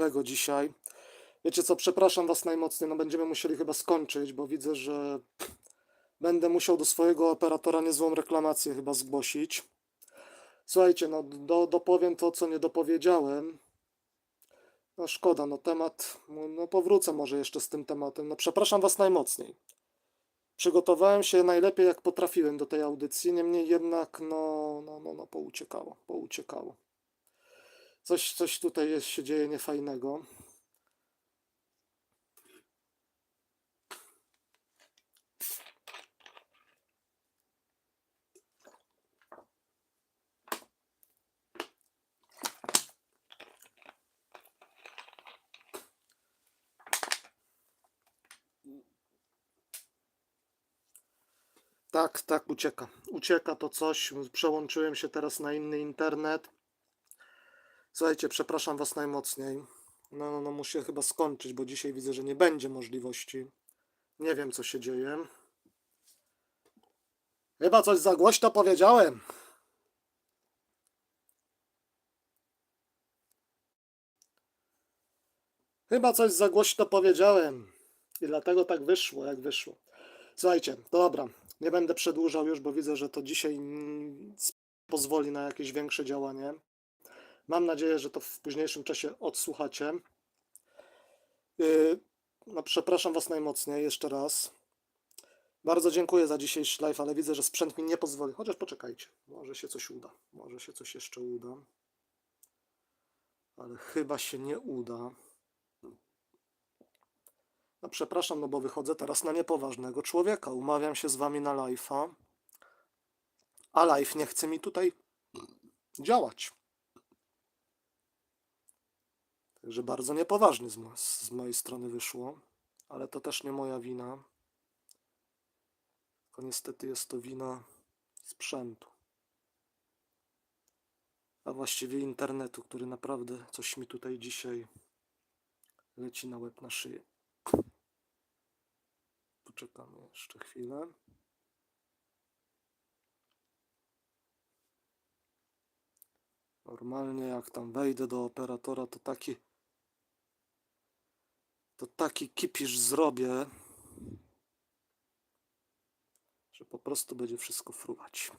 możliwego dzisiaj. Wiecie co, przepraszam Was najmocniej, no będziemy musieli chyba skończyć, bo widzę, że będę musiał do swojego operatora niezłą reklamację chyba zgłosić. Słuchajcie, no do, dopowiem to, co nie dopowiedziałem. No szkoda, no temat, no no powrócę może jeszcze z tym tematem. No przepraszam Was najmocniej. Przygotowałem się najlepiej jak potrafiłem do tej audycji, niemniej jednak no, no, no, no pouciekało, pouciekało. Coś, coś tutaj jest, się dzieje niefajnego. Tak, tak, ucieka. Ucieka to coś. Przełączyłem się teraz na inny internet. Słuchajcie, przepraszam Was najmocniej. No, no, no, muszę chyba skończyć, bo dzisiaj widzę, że nie będzie możliwości. Nie wiem, co się dzieje. Chyba coś za głośno powiedziałem. Chyba coś za głośno powiedziałem. I dlatego tak wyszło, jak wyszło. Słuchajcie, dobra, nie będę przedłużał już, bo widzę, że to dzisiaj pozwoli na jakieś większe działanie. Mam nadzieję, że to w późniejszym czasie odsłuchacie. Yy, No, przepraszam Was najmocniej jeszcze raz. Bardzo dziękuję za dzisiejszy live, ale widzę, że sprzęt mi nie pozwoli. Chociaż poczekajcie, może się coś uda. Może się coś jeszcze uda. Ale chyba się nie uda. No przepraszam, no bo wychodzę teraz na niepoważnego człowieka. Umawiam się z wami na live'a, a live nie chce mi tutaj działać. Także bardzo niepoważnie z, mo- z mojej strony wyszło, ale to też nie moja wina. Tylko niestety jest to wina sprzętu. A właściwie internetu, który naprawdę coś mi tutaj dzisiaj leci na łeb na szyję. Poczekamy jeszcze chwilę. Normalnie jak tam wejdę do operatora, to taki to taki kipisz zrobię, że po prostu będzie wszystko fruwać.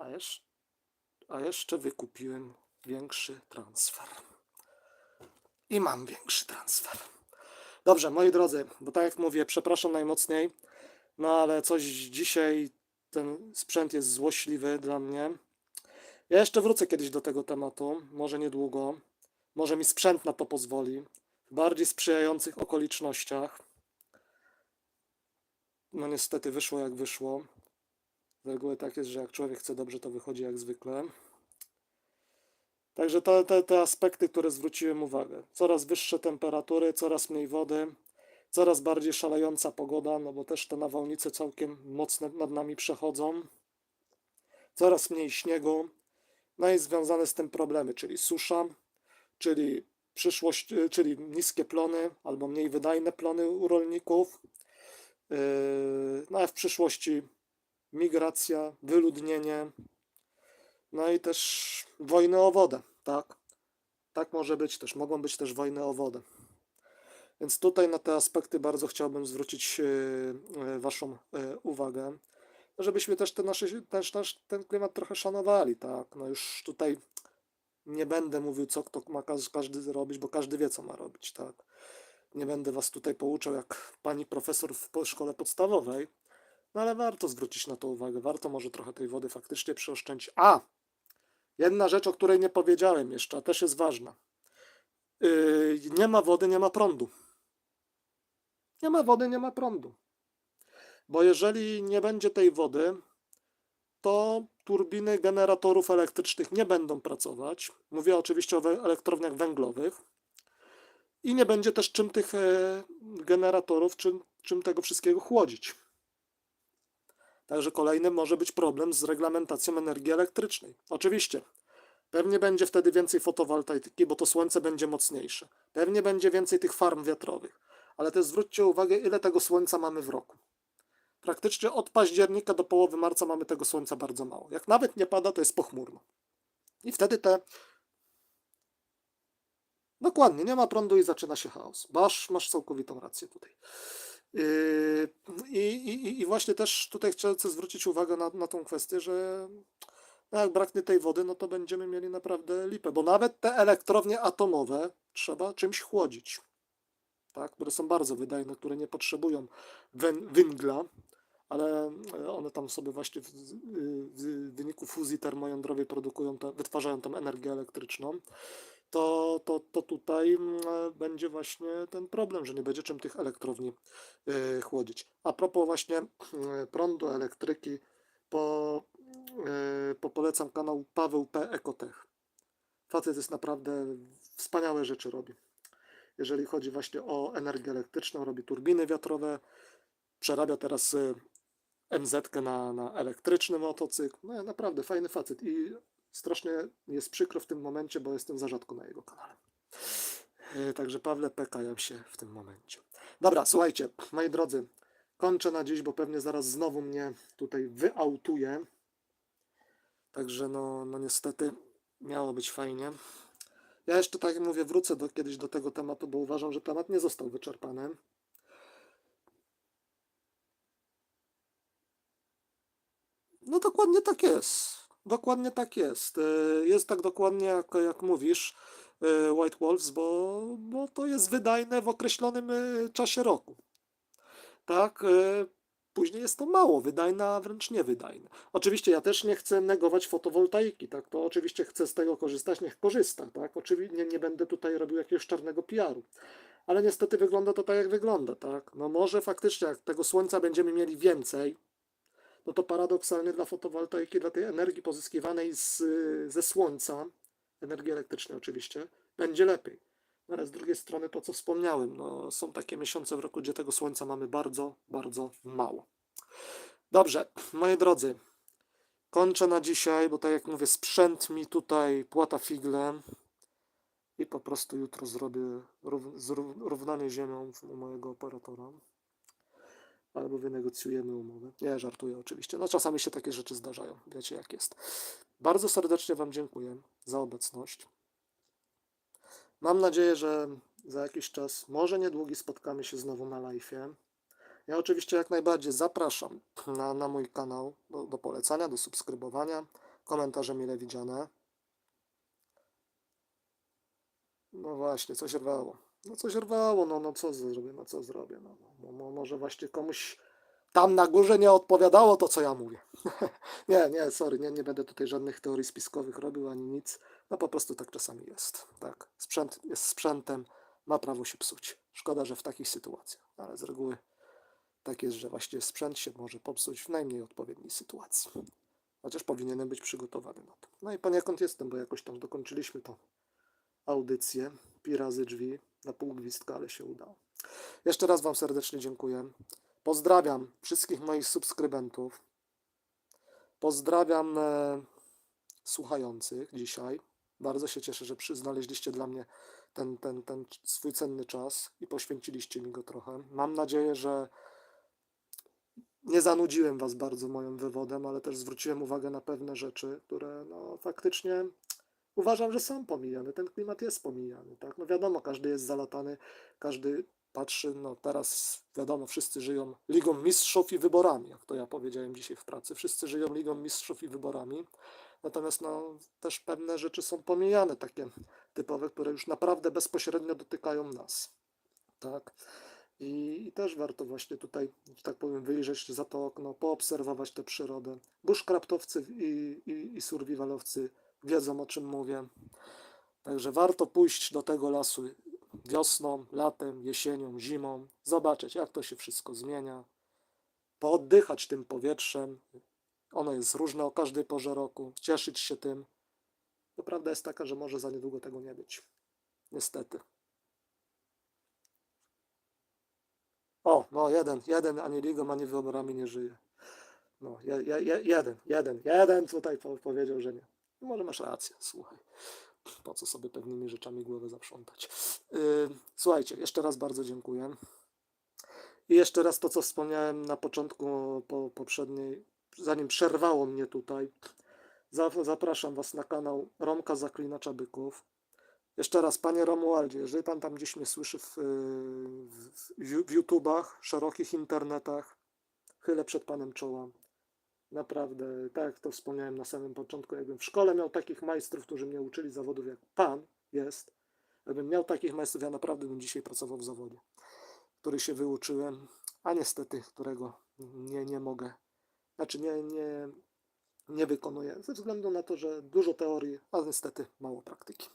A jeszcze, a jeszcze wykupiłem większy transfer. I mam większy transfer. Dobrze, moi drodzy, bo tak jak mówię, przepraszam najmocniej, no ale coś dzisiaj ten sprzęt jest złośliwy dla mnie. Ja jeszcze wrócę kiedyś do tego tematu, może niedługo. Może mi sprzęt na to pozwoli. W bardziej sprzyjających okolicznościach. No niestety wyszło jak wyszło. Z reguły tak jest, że jak człowiek chce dobrze, to wychodzi jak zwykle. Także to, te, te aspekty, które zwróciłem uwagę. Coraz wyższe temperatury, coraz mniej wody, coraz bardziej szalejąca pogoda, no bo też te nawałnice całkiem mocne nad nami przechodzą. Coraz mniej śniegu. No i związane z tym problemy, czyli susza, czyli przyszłość, y, czyli niskie plony albo mniej wydajne plony u rolników. Yy, No a w przyszłości migracja, wyludnienie, no i też wojny o wodę, tak? Tak może być też, mogą być też wojny o wodę. Więc tutaj na te aspekty bardzo chciałbym zwrócić e, e, Waszą e, uwagę, żebyśmy też, te nasze, też nasz, ten klimat trochę szanowali, tak? No już tutaj nie będę mówił, co kto ma każ- każdy zrobić, bo każdy wie, co ma robić, tak? Nie będę Was tutaj pouczał jak pani profesor w szkole podstawowej, no ale warto zwrócić na to uwagę, warto może trochę tej wody faktycznie przeoszczędzić. A! Jedna rzecz, o której nie powiedziałem jeszcze, a też jest ważna. Yy, nie ma wody, nie ma prądu. Nie ma wody, nie ma prądu. Bo jeżeli nie będzie tej wody, to turbiny generatorów elektrycznych nie będą pracować. Mówię oczywiście o elektrowniach węglowych. I nie będzie też czym tych e, generatorów, czym, czym tego wszystkiego chłodzić. Także kolejny może być problem z reglamentacją energii elektrycznej. Oczywiście, pewnie będzie wtedy więcej fotowoltaiki, bo to słońce będzie mocniejsze. Pewnie będzie więcej tych farm wiatrowych. Ale też zwróćcie uwagę, ile tego słońca mamy w roku. Praktycznie od października do połowy marca mamy tego słońca bardzo mało. Jak nawet nie pada, to jest pochmurno. I wtedy te. Dokładnie, nie ma prądu i zaczyna się chaos. Masz, masz całkowitą rację tutaj. Yy, I, i, I właśnie też tutaj chcę zwrócić uwagę na, na tą kwestię, że no jak braknie tej wody, no to będziemy mieli naprawdę lipę, bo nawet te elektrownie atomowe trzeba czymś chłodzić, tak, które są bardzo wydajne, które nie potrzebują węg- węgla, ale one tam sobie właśnie w, w wyniku fuzji termojądrowej produkują, te, wytwarzają tą energię elektryczną, to, to, to tutaj mm, e, będzie właśnie ten problem, że nie będzie czym tych elektrowni e, chłodzić. A propos właśnie e, prądu, elektryki, po, po polecam kanał Paweł P. Ekotech. Facet jest naprawdę wspaniałe rzeczy robi. Jeżeli chodzi właśnie o energię elektryczną, robi turbiny wiatrowe, przerabia teraz MZ na, na elektryczny motocykl. No naprawdę fajny facet i strasznie jest przykro w tym momencie, bo jestem za rzadko na jego kanale. E, Także Pawle, pekajam się w tym momencie. Dobra, słuchajcie, moi drodzy, kończę na dziś, bo pewnie zaraz znowu mnie tutaj wyautuje. Także no, no niestety miało być fajnie. Ja jeszcze tak jak mówię, wrócę do, kiedyś do tego tematu, bo uważam, że temat nie został wyczerpany. No dokładnie tak jest. Dokładnie tak jest. E, Jest tak dokładnie jak, jak mówisz, e, White Wolves, bo, bo to jest wydajne w określonym e, czasie roku. Tak? Później jest to mało wydajne, a wręcz niewydajne. Oczywiście ja też nie chcę negować fotowoltaiki, tak? To oczywiście chcę z tego korzystać, niech korzysta, tak? Oczywiście nie, nie będę tutaj robił jakiegoś czarnego PR-u. Ale niestety wygląda to tak, jak wygląda, tak? No może faktycznie, jak tego słońca będziemy mieli więcej, no to paradoksalnie dla fotowoltaiki, dla tej energii pozyskiwanej z, ze słońca, energii elektrycznej oczywiście, będzie lepiej. No ale z drugiej strony to, co wspomniałem, no, są takie miesiące w roku, gdzie tego słońca mamy bardzo, bardzo mało. Dobrze, moi drodzy, kończę na dzisiaj, bo tak jak mówię, sprzęt mi tutaj płata figle i po prostu jutro zrobię równanie ziemią u mojego operatora albo wynegocjujemy umowę. Nie, żartuję oczywiście. No czasami się takie rzeczy zdarzają. Wiecie jak jest. Bardzo serdecznie Wam dziękuję za obecność. Mam nadzieję, że za jakiś czas, może niedługi, spotkamy się znowu na live'ie. Ja oczywiście jak najbardziej zapraszam na, na mój kanał do, do polecania, do subskrybowania. Komentarze mile widziane. No właśnie, coś rwało. No coś rwało, no, no co zrobię, no co zrobię. No, no, no, może właśnie komuś tam na górze nie odpowiadało to, co ja mówię. nie, nie, sorry, nie, nie będę tutaj żadnych teorii spiskowych robił ani nic. No po prostu tak czasami jest. Tak, sprzęt jest sprzętem, ma prawo się psuć. Szkoda, że w takich sytuacjach, ale z reguły tak jest, że właśnie sprzęt się może popsuć w najmniej odpowiedniej sytuacji. Chociaż powinienem być przygotowany na to. No i poniekąd jestem, bo jakoś tam dokończyliśmy tą audycję. Pi razy drzwi na pół gwizdka, ale się udało. Jeszcze raz Wam serdecznie dziękuję. Pozdrawiam wszystkich moich subskrybentów. Pozdrawiam e, słuchających dzisiaj. Bardzo się cieszę, że znaleźliście dla mnie ten, ten, ten swój cenny czas i poświęciliście mi go trochę. Mam nadzieję, że nie zanudziłem Was bardzo moim wywodem, ale też zwróciłem uwagę na pewne rzeczy, które no, faktycznie uważam, że są pomijane. Ten klimat jest pomijany. Tak? No wiadomo, każdy jest zalatany, każdy patrzy, no teraz wiadomo, wszyscy żyją Ligą Mistrzów i wyborami, jak to ja powiedziałem dzisiaj w pracy. Wszyscy żyją Ligą Mistrzów i wyborami. Natomiast no, też pewne rzeczy są pomijane, takie typowe, które już naprawdę bezpośrednio dotykają nas. Tak. I, I też warto właśnie tutaj, że tak powiem, wyjrzeć za to okno, poobserwować tę przyrodę. Bushcraftowcy i, i, i survivalowcy wiedzą o czym mówię. Także warto pójść do tego lasu wiosną, latem, jesienią, zimą, zobaczyć jak to się wszystko zmienia, pooddychać tym powietrzem. Ono jest różne o każdej porze roku, cieszyć się tym. To prawda jest taka, że może za niedługo tego nie być. Niestety. O, no jeden, jeden ani ligą, ani wyborami nie żyje. No, je, je, je, jeden, jeden, jeden tutaj po, powiedział, że nie. No może masz rację, słuchaj. Po co sobie pewnymi rzeczami głowę zaprzątać. Yy, słuchajcie, jeszcze raz bardzo dziękuję. I jeszcze raz to, co wspomniałem na początku po, poprzedniej, zanim przerwało mnie tutaj. Za- Zapraszam Was na kanał Romka Zaklinacza Byków. Jeszcze raz, Panie Romualdzie, jeżeli Pan tam gdzieś mnie słyszy w, w, w YouTubach, szerokich internetach, chylę przed Panem czoła. Naprawdę, tak jak to wspomniałem na samym początku, jakbym w szkole miał takich majstrów, którzy mnie uczyli zawodów jak Pan jest, jakbym miał takich majstrów, ja naprawdę bym dzisiaj pracował w zawodzie, który się wyuczyłem, a niestety, którego nie, nie mogę, znaczy nie, nie, nie wykonuję, ze względu na to, że dużo teorii, a niestety mało praktyki.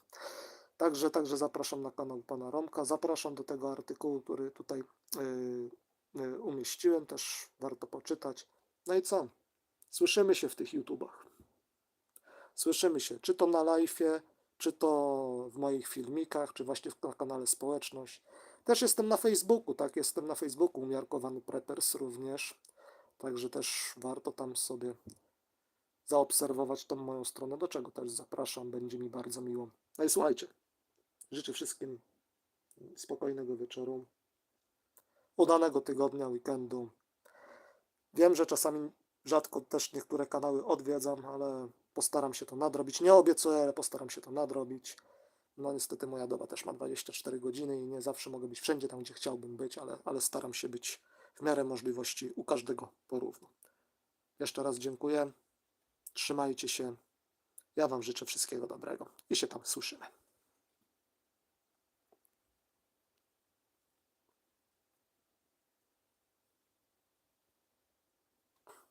Także, także zapraszam na kanał pana Romka, zapraszam do tego artykułu, który tutaj yy, yy, umieściłem, też warto poczytać. No i co? Słyszymy się w tych YouTubach. Słyszymy się, czy to na live'ie, czy to w moich filmikach, czy właśnie na kanale Społeczność. Też jestem na Facebooku, tak? Jestem na Facebooku, umiarkowany preppers również. Także też warto tam sobie zaobserwować tą moją stronę, do czego też zapraszam, będzie mi bardzo miło. No i słuchajcie, życzę wszystkim spokojnego wieczoru, udanego tygodnia, weekendu. Wiem, że czasami rzadko też niektóre kanały odwiedzam, ale postaram się to nadrobić. Nie obiecuję, ale postaram się to nadrobić. No niestety moja doba też ma 24 godziny i nie zawsze mogę być wszędzie tam, gdzie chciałbym być, ale, ale staram się być w miarę możliwości u każdego porówno. Jeszcze raz dziękuję. Trzymajcie się. Ja Wam życzę wszystkiego dobrego i się tam słyszymy.